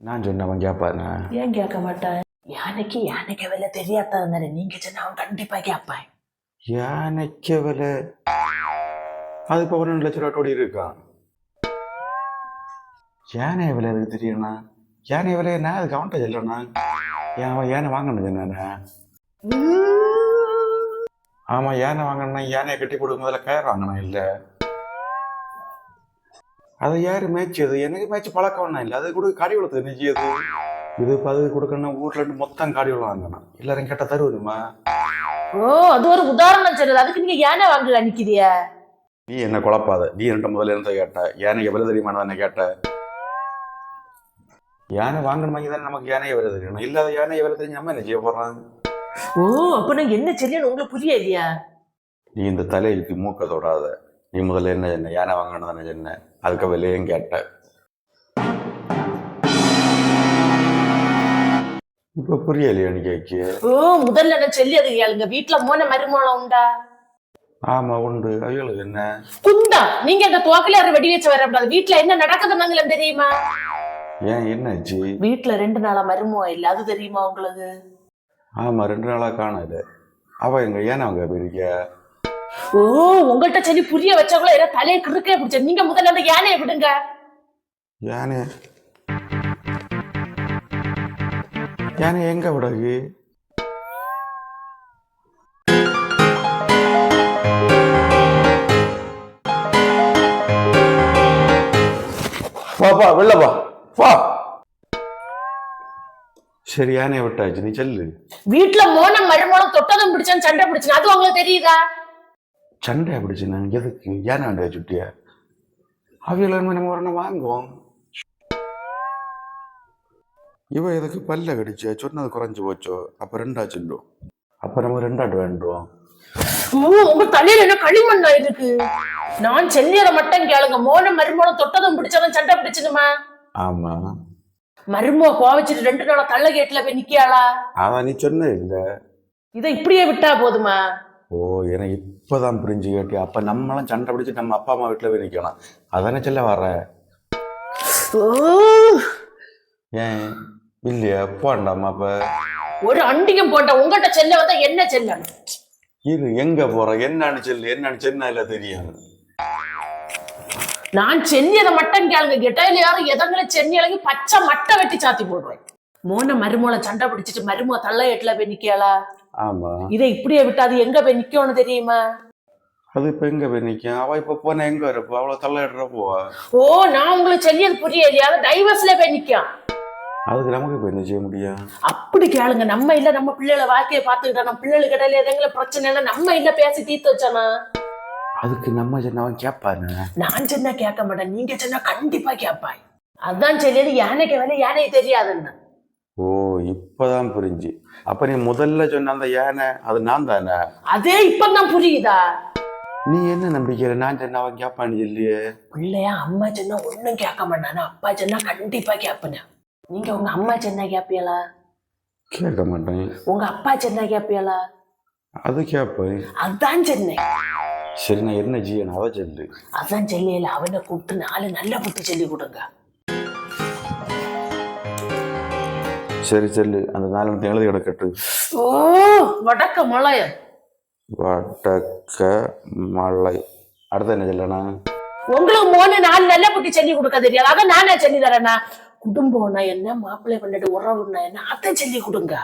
நான் சொன்னவன் கேட்பானா ஏன் கேட்க மாட்டேன்? யானைக்கு யானைக்கு விலை தெரியாததுனால நீங்க சொன்ன அவன் கண்டிப்பா கேட்பான். யானைக்கு விலை? அது ரெண்டு லட்ச ரூபா ஓடி இருக்கான் யானை விலை எதுக்கு தெரியணும்னா யானை விலை நான் அதுக்கு அவன்கிட்ட சொல்லணும்னா? ஏன் அவன் யானை வாங்கணும் என்னண்ணா ஆமா யானை வாங்கணும்னா யானையை கட்டி கொடுக்கும் முதல்ல கயிறு வாங்கணும் இல்லை? அதை யாரு மேய்ச்சது எனக்கு மேய்ச்சி பழக்கம் இல்லை. அது கூட காடி வளர்த்து நெய்யது இது அது கொடுக்கணும்னா ஊர்ல இருந்து மொத்தம் காடி வாங்கணும் எல்லாரும் கேட்டா தருவதுமா? ஓ அது ஒரு உதாரணம் சொல்லுது அதுக்கு நீங்க யானை வாங்கல நிக்கிறிய நீ என்ன குழப்பாத? நீ என்கிட்ட முதல்ல இருந்த கேட்ட. யானைக்கு விலை தெரியுமான்னு தானே கேட்ட? யானை வாங்கணும் வாங்கி தானே நமக்கு யானையை விலை தெரியணும் இல்லாத யானையை விலை தெரிஞ்சு நம்ம என்ன செய்ய போறான் ஓ அப்ப நான் என்ன சரியான்னு உங்களுக்கு புரியலையா? நீ இந்த தலையிலுக்கு மூக்க தொடாத. நீ முதல்ல என்ன சொன்ன யானை வாங்கணும் தானே சொன்ன அதுக்கு விலையும் கேட்ட இப்ப புரியலையா நீ கேக்கு ஓ முதல்ல நான் சொல்லி அது கேளுங்க வீட்டுல மோன மருமோளம் உண்டா? ஆமா உண்டு. அவைகளுக்கு என்ன? குந்தா நீங்க அந்த தோக்கல வெடி வச்சு வரக்கூடாது வீட்டுல என்ன நடக்குதுன்னாங்களே தெரியுமா? ஏன் என்னாச்சு? வீட்டுல ரெண்டு நாளா மருமோ இல்ல அது தெரியுமா உங்களுக்கு? ஆமா ரெண்டு நாளா காணல அவ எங்க ஏன் அவங்க போயிருக்க? ஓ உங்கள்கிட்ட சொல்லி புரிய வச்சவங்கள ஏதோ தலையை கிறுக்கே பிடிச்ச நீங்க முதல்ல அந்த யானையை விடுங்க. யானை யானை எங்க விடகு வாப்பா வெளிலப்பா வா. சரி யானையை விட்டாச்சு. நீ செல்லு. வீட்டுல மோனம் மருமோளம் தொட்டதும் பிடிச்சான் சண்டை பிடிச்சான் அது உங்களுக்கு தெரியுதா? சண்டை பிடிச்சு நான் எதுக்கு? யானை ஆண்டைய சுட்டியா? அவையில நம்ம நாள் வாங்குவோம். இவ எதுக்கு பல்ல கடிச்ச? சொன்னது குறைஞ்சு போச்சோ? அப்ப ரெண்டா சொல்லும் அப்ப நம்ம ரெண்டாட்டு வேண்டும் ஓ உங்க தலையில என்ன களிமண்ணா இருக்கு? நான் செல்லியரை மட்டும் கேளுங்க. மோனம் மருமோளம் தொட்டதும் பிடிச்சதும் சண்டை பிடிச்சதுமா? ஆமா. மருமோ கோவச்சிட்டு ரெண்டு நாளா தள்ள கேட்டுல போய் நிக்கியாளா? அதான் நீ சொன்ன இல்ல. இதை இப்படியே விட்டா போதுமா? ஓ எனக்கு இப்பதான் புரிஞ்சு கேட்டி அப்ப நம்மளாம் சண்டை பிடிச்சு நம்ம அப்பா அம்மா வீட்டுல போய் நிக்கணும். அதானே சொல்ல வர ஏன்? இல்லையா? போண்டாமா அப்ப? ஒரு அண்டிகம் போட்ட உங்கள்கிட்ட செல்ல வந்தா என்ன செல்லணும் இரு எங்க போற? என்னன்னு சொல்லு. என்னன்னு சொன்னா இல்ல தெரியும். நான் சென்னியதை மட்டும் கேளுங்க கெட்டையில யாரும் எதங்களை சென்னி இறங்கி பச்சை மட்டை வெட்டி சாத்தி போடுவேன் மோன மருமோளை சண்டை பிடிச்சிட்டு மருமோ தள்ள எட்டுல போய் நிக்கியாளா ஆமா. இதை இப்படியே விட்டு அது எங்க போய் நிக்கணும் தெரியுமா? அது இப்ப எங்க போய் நிக்கும்? அவ இப்ப போன எங்க இருப்பா? அவ்வளவு தள்ளாடுற போவா ஓ நான் உங்களுக்கு செல்லியது புரியலையா? டைவர்ஸ்ல போய் நிக்கும். அதுக்கு நமக்கு இப்ப என்ன செய்ய முடியும்? அப்படி கேளுங்க. நம்ம இல்ல நம்ம பிள்ளைகளை வாழ்க்கையை பார்த்துக்கிட்டா நம்ம பிள்ளைகளுக்கு இடையில எதங்களை பிரச்சனை நம்ம இல்ல பேசி தீர்த்து வச்சானா அதுக்கு நம்ம சொன்னவன் கேட்பாரு நான் சொன்னா கேட்க மாட்டேன். நீங்க சொன்னா கண்டிப்பா கேட்பாய் அதான் சொல்லியது. யானைக்கு வேலை யானை தெரியாதுன்னு. ஓ இப்பதான் புரிஞ்சு. அப்ப நீ முதல்ல சொன்ன அந்த யானை அது நான் தானே அதே இப்பதான் புரியுதா? நீ என்ன நம்பிக்கையில நான் சொன்னவன் கேட்பான்னு சொல்லியே? பிள்ளையா அம்மா சொன்னா ஒண்ணும் கேட்க மாட்டானா. அப்பா சொன்னா கண்டிப்பா கேட்பேன். நீங்க உங்க அம்மா சொன்னா கேப்பியலா கேட்க மாட்டேன். உங்க அப்பா சொன்னா கேப்பியலா அது கேட்பேன். அதான் சொன்னேன். சரி நான் என்ன செய்யணும்? அதை சொல்லு. அதான் சொல்லியல அவனை கூப்பிட்டு நாலு நல்ல புத்தி சொல்லி கொடுங்க. சரி சொல்லு. அந்த நாலு எழுதி கிடக்கட்டு ஓ வடக்க மலைய வடக்க மலை. அடுத்து என்ன சொல்லனா உங்களுக்கு மூணு நாலு நல்ல புத்தி சொல்லி கொடுக்க தெரியாது. அதான் நானே சொல்லி தரேனா குடும்பம்னா என்ன? மாப்பிள்ளை பண்ணிட்டு உறவுன்னா என்ன? அதை சொல்லி கொடுங்க.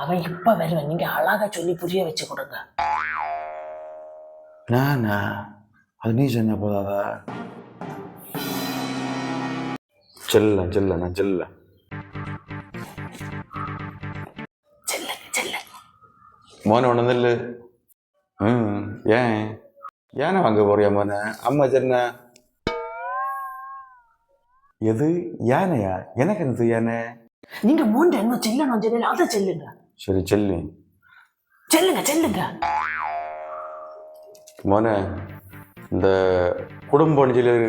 அவன் இப்ப வருவேன் நீங்க அழகா சொல்லி புரிய வச்சு கொடுங்க. நானா? அது நீ சொன்ன போதாதா? செல்ல செல்ல நான் செல்ல. மோன ஒன்று இல்லை ம் ஏன்? ஏன வாங்க போறியா மோன? அம்மா சொன்ன. எது? யானையா? எனக்கு என்னது யானை? நீங்க மூன்று என்ன செல்லணும் சொல்லல அதை செல்லுங்க. சரி செல்லு. செல்லுங்க செல்லுங்க. மோன இந்த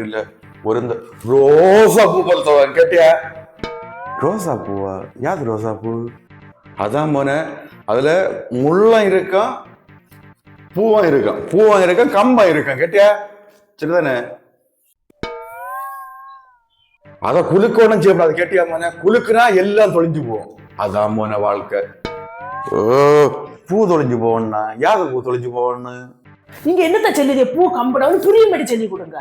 இல்ல ஒரு இந்த ரோசா பூ பழுத்தவன் கேட்டியா? ரோசா பூவா? யாது ரோசா பூ? அதான் மோன அதுல முள்ளம் இருக்கும் பூவம் இருக்கும் பூவம் இருக்கும் கம்பம் இருக்கும் கேட்டியா? சரிதானே அத குலுக்கணும் செய்யக்கூடாது கேட்டியா மோனே? குலுக்குனா எல்லாம் தொலைஞ்சு போகும். அதான் மோன வாழ்க்கை. ஓ பூ தொலைஞ்சு போகணும்னா யாது பூ தொலைஞ்சு போகணும் நீங்க என்னத்த சொல்லுதே? பூ கம்படம்னு புரியும்படி சொல்லி கொடுங்க.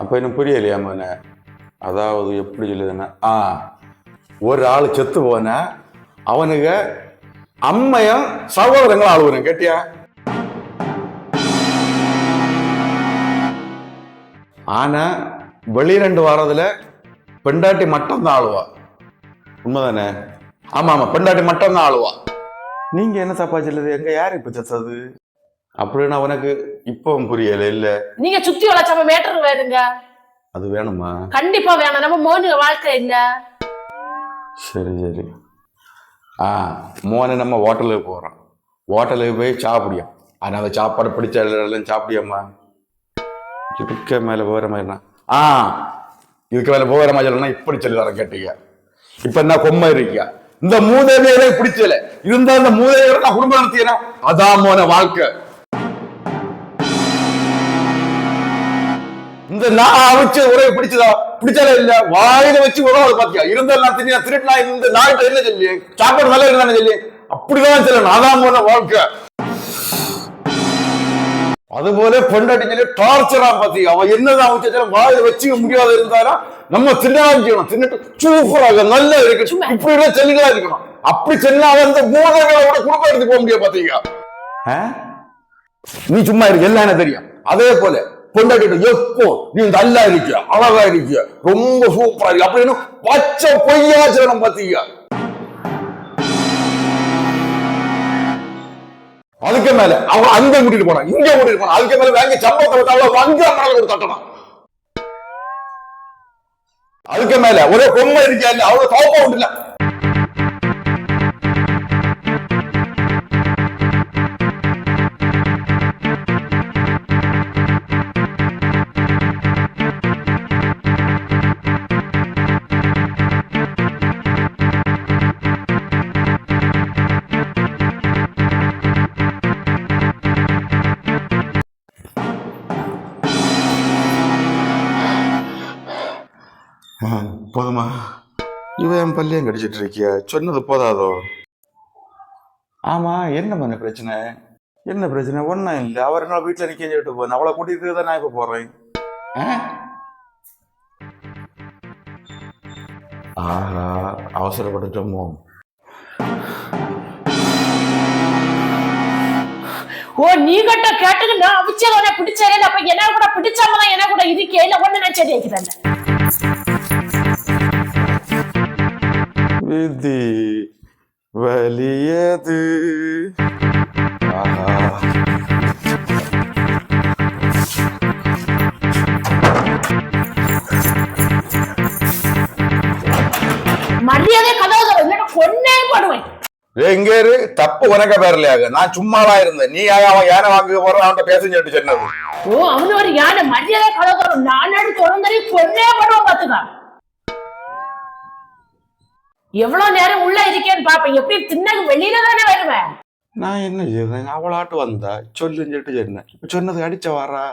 அப்ப எனக்கு புரியலையா மோனே அதாவது எப்படி சொல்லுதுன்னா ஆ ஒரு ஆள் செத்து போனா அவனுங்க அம்மையும் சகோதரங்களும் ஆளுவனும் கேட்டியா? ஆனா வெளியிரண்டு வாரத்துல பெண்டாட்டி மட்டும் தான் ஆளுவா. உண்மைதானே? ஆமா ஆமா பெண்டாட்டி மட்டும் தான் ஆளுவா. நீங்க என்ன தப்பா சொல்லுது? எங்க யாரு இப்ப செத்தது? அப்படின்னு அவனுக்கு இப்பவும் புரியல இல்ல. நீங்க சுத்தி வளர்ச்சாம மேட்டர் வேறுங்க அது வேணுமா? கண்டிப்பா வேணாம். நம்ம மோனு வாழ்க்கை இல்ல சரி சரி. ஆ மோனை நம்ம ஹோட்டலுக்கு போகிறோம் ஹோட்டலுக்கு போய் சாப்பிடியோம். ஆனால் அந்த சாப்பாடு பிடிச்ச எல்லாம் சாப்பிடியம்மா. இதுக்கு மேலே போகிற மாதிரினா ஆ இதுக்கு மேலே போகிற மாதிரி சொல்லணும்னா இப்படி சொல்லி தரேன் கேட்டீங்க. இப்போ என்ன கொம்மை இருக்கியா இந்த மூதேவி எனக்கு பிடிச்சல. இருந்தா இந்த மூதேவியோட நான் குடும்பம் நடத்தியனா அதான் மோன வாழ்க்கை. இந்த நான் அவிச்ச உரையை பிடிச்சதா? பிடிச்சதா இல்ல. வாயில வச்சு உறவு பாத்தியா? இருந்தாலும் நான் தின்னா திருட்டு நான் இந்த நாய்கிட்ட என்ன சொல்லி சாப்பாடு நல்லா இருந்தானே சொல்லி அப்படிதான் சொல்லணும் அதான் போன வாழ்க்கை. அதுபோல பொண்டாட்டி சொல்லி டார்ச்சரா பாத்தி அவ என்னதான் அவிச்சாலும் வாயில வச்சுக்க முடியாத இருந்தாலும் நம்ம தின்னலாம் செய்யணும் தின்னுட்டு சூப்பராக நல்லா இருக்கு. சும்மா. இப்படி எல்லாம் செல்லுகளா இருக்கணும். அப்படி செல்லா அந்த மூலங்களை விட குடும்பம் எடுத்து போக முடியாது பாத்தீங்க? நீ சும்மா இருக்கு எல்லாம் எனக்கு தெரியும். அதே போல பொண்டாட்டி எப்போ நீ நல்லா இருக்கிய? அழகா இருக்கிய? ரொம்ப சூப்பரா இருக்கு அப்படின்னு பச்சை பொய்யாச்சரணம் பாத்தீங்க. அதுக்கு மேல அவ அங்க கூட்டிட்டு போனா இங்க கூட்டிட்டு போனா அதுக்கு மேல வாங்கி சம்பளத்தை விட்டு அவ்வளவு அங்க மேல ஒரு தட்டணும் அதுக்கு மேல ஒரே பொம்மை இருக்கா இல்ல அவ்வளவு தோப்பா உண்டு போதுமா. இவன் என் பள்ளியும் கடிச்சிட்டு இருக்கிய சொன்னது போதாதோ? ஆமா என்ன பண்ண பிரச்சனை? என்ன பிரச்சனை? ஒன்றும் இல்லை. அவர் என்ன வீட்டில் நிற்க சொல்லிட்டு போனேன் அவளை கூட்டிட்டு தான் நான் இப்போ போறேன். ஆ? ஆஹா அவசரப்பட்டுட்டோமோ ஓ நீ கட்ட கேட்டுக்கு நான் அவிச்சவனை பிடிச்சேன் அப்ப என்ன கூட பிடிச்சாம என்ன கூட இருக்கே இல்ல ஒண்ணு நான் சரி வைக்கிறேன் விதி வலியது மரியாதை கதவு கொன்னே போடுவேன்? எங்க இரு தப்பு உனக்க பேரலையாக நான் சும்மாவா இருந்தேன். நீ அவன் யானை வாங்க போறான் அவன்கிட்ட பேசுன்னு சொல்லிட்டு சொன்னது ஓ அவனு ஒரு யானை மரியாதை கதவு நானாடு திறந்தறி கொன்னே போடுவேன் பாத்துக்கா. எவ்வளவு நேரம் உள்ள இருக்கேன்னு பாப்பேன் எப்படி தின்னது வெளியில தானே வருவேன்? நான் என்ன செய்யறேன் அவளாட்டு வந்தா சொல்லுன்னு சொல்லிட்டு சொன்னேன். இப்ப சொன்னது அடிச்ச வாரா